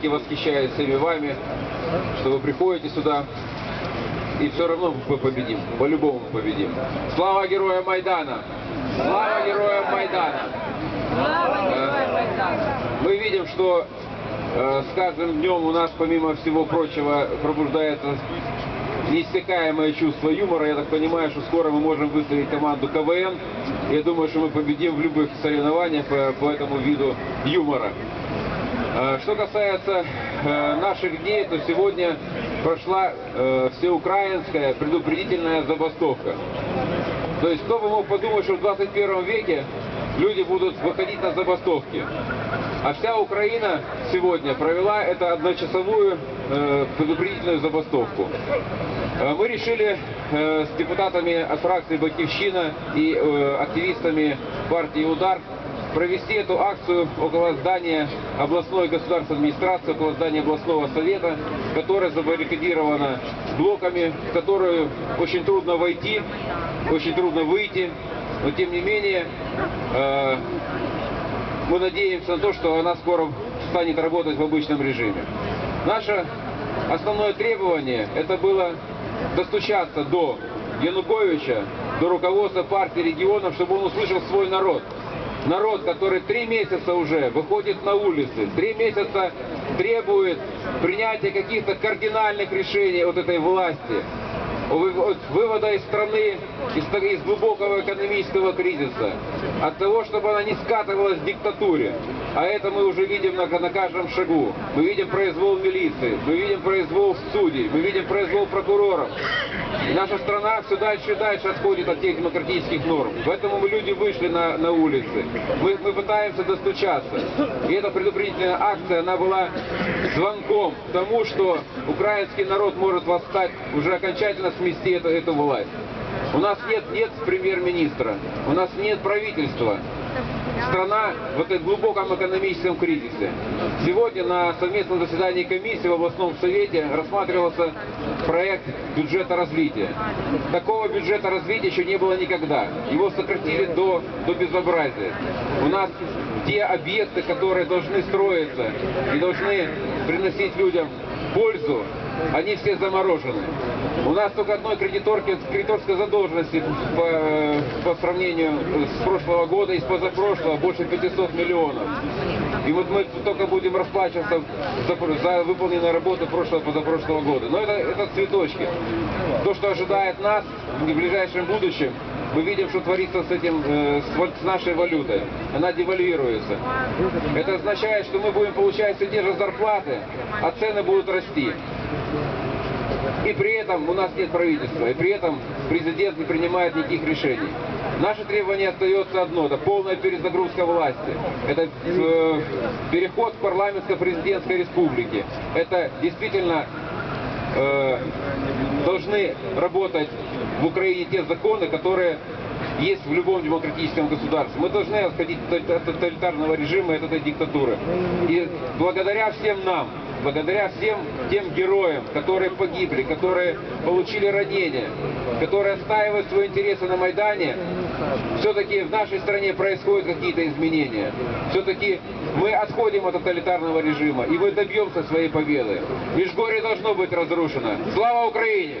все-таки восхищаюсь всеми вами, что вы приходите сюда. И все равно мы победим. По-любому победим. Слава героям Майдана! Слава героям Майдана! Э, Мы видим, что э, с каждым днем у нас, помимо всего прочего, пробуждается неиссякаемое чувство юмора. Я так понимаю, что скоро мы можем выставить команду КВН. Я думаю, что мы победим в любых соревнованиях по, по этому виду юмора. Что касается э, наших дней, то сегодня прошла э, всеукраинская предупредительная забастовка. То есть кто бы мог подумать, что в 21 веке люди будут выходить на забастовки. А вся Украина сегодня провела это одночасовую э, предупредительную забастовку. Мы решили с депутатами от фракции «Батьковщина» и активистами партии «Удар» провести эту акцию около здания областной государственной администрации, около здания областного совета, которое забаррикадировано блоками, в которую очень трудно войти, очень трудно выйти, но тем не менее э, мы надеемся на то, что она скоро станет работать в обычном режиме. Наше основное требование это было достучаться до Януковича, до руководства партии регионов, чтобы он услышал свой народ. Народ, который три месяца уже выходит на улицы, три месяца требует принятия каких-то кардинальных решений от этой власти, от вывода из страны из, из глубокого экономического кризиса, от того, чтобы она не скатывалась в диктатуре. А это мы уже видим на, на каждом шагу. Мы видим произвол милиции, мы видим произвол судей, мы видим произвол прокуроров. Наша страна все дальше и дальше отходит от тех демократических норм. Поэтому мы люди вышли на, на улицы. Мы, мы пытаемся достучаться. И эта предупредительная акция, она была звонком к тому, что украинский народ может восстать, уже окончательно смести эту, эту власть. У нас нет, нет премьер-министра, у нас нет правительства. Страна в этом глубоком экономическом кризисе. Сегодня на совместном заседании комиссии в областном совете рассматривался проект бюджета развития. Такого бюджета развития еще не было никогда. Его сократили до, до безобразия. У нас те объекты, которые должны строиться и должны приносить людям пользу, они все заморожены. У нас только одной кредиторки, кредиторской задолженности по, по сравнению с прошлого года и с позапрошлого больше 500 миллионов. И вот мы только будем расплачиваться за, за выполненную работу прошлого позапрошлого года. Но это, это цветочки. То, что ожидает нас в ближайшем будущем, мы видим, что творится с этим, э, с нашей валютой. Она девальвируется. Это означает, что мы будем получать все те же зарплаты, а цены будут расти. И при этом у нас нет правительства, и при этом президент не принимает никаких решений. Наше требование остается одно, это полная перезагрузка власти. Это э, переход к парламентско-президентской республике. Это действительно э, должны работать в Украине те законы, которые есть в любом демократическом государстве. Мы должны отходить от тоталитарного режима, от этой диктатуры. И благодаря всем нам, благодаря всем тем героям, которые погибли, которые получили ранения, которые отстаивают свои интересы на Майдане, все-таки в нашей стране происходят какие-то изменения. Все-таки мы отходим от тоталитарного режима, и мы добьемся своей победы. Межгорье должно быть разрушено. Слава Украине!